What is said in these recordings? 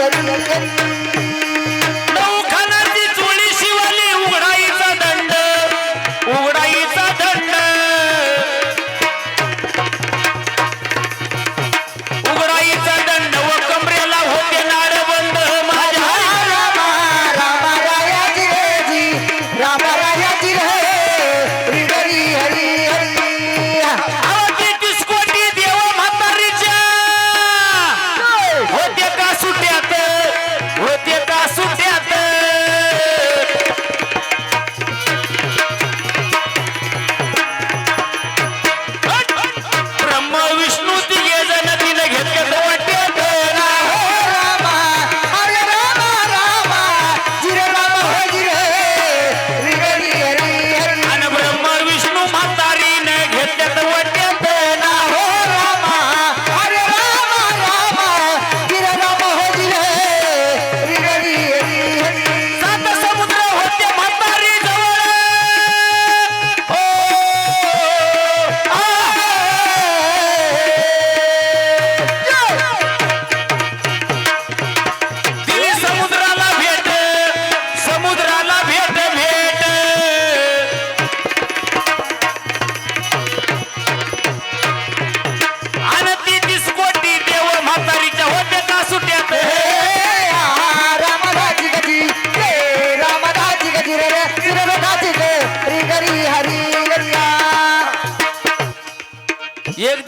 yari yari yari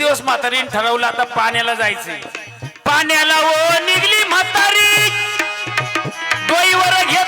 दिवस म्हातारीने ठरवलं आता पाण्याला जायचे पाण्याला ओ निघली म्हातारी. डोईवर घे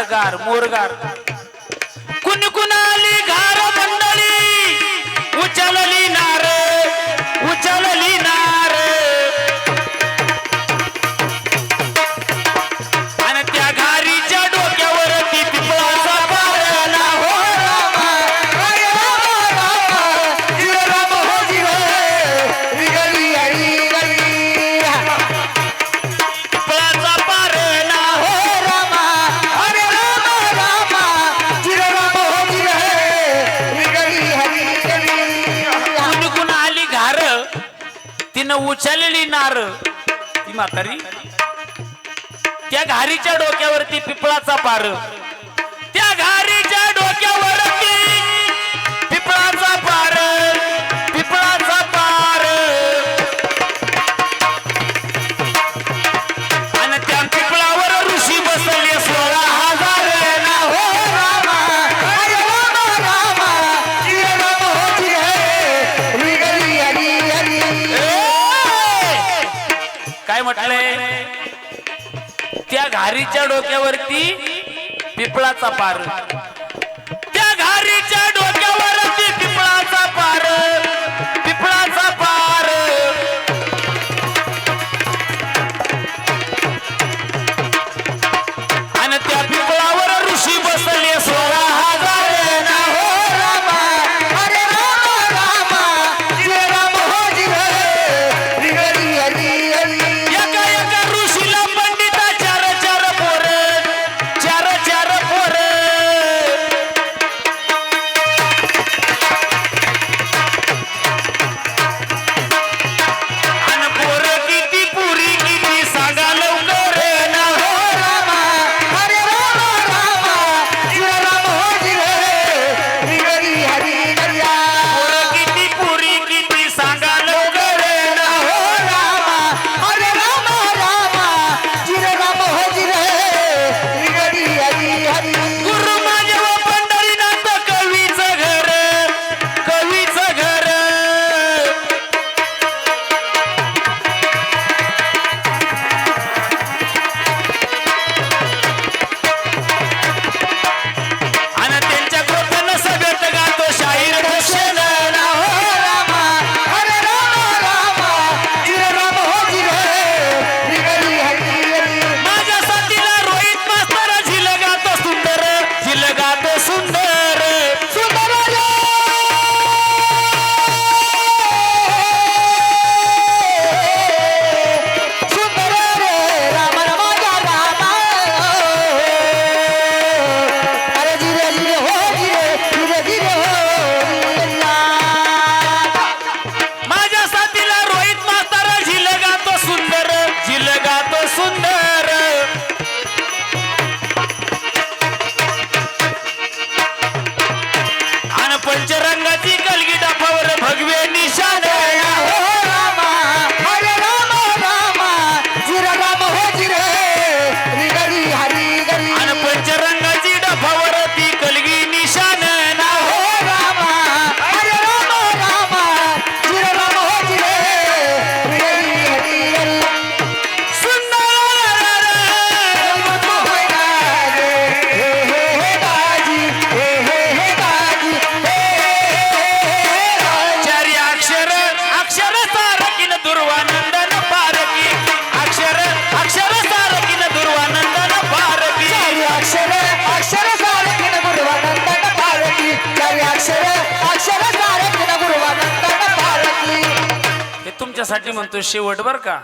வீட்டுக்கார் மூருகார் तिनं उचलली नार. ती म्हातारी. त्या घारीच्या डोक्यावरती पिपळाचा पार. त्या घारीच्या डोक्यावर म्हटलंय त्या घारीच्या डोक्यावरती पिपळाचा पार. त्यासाठी म्हणतो शेवट बर का.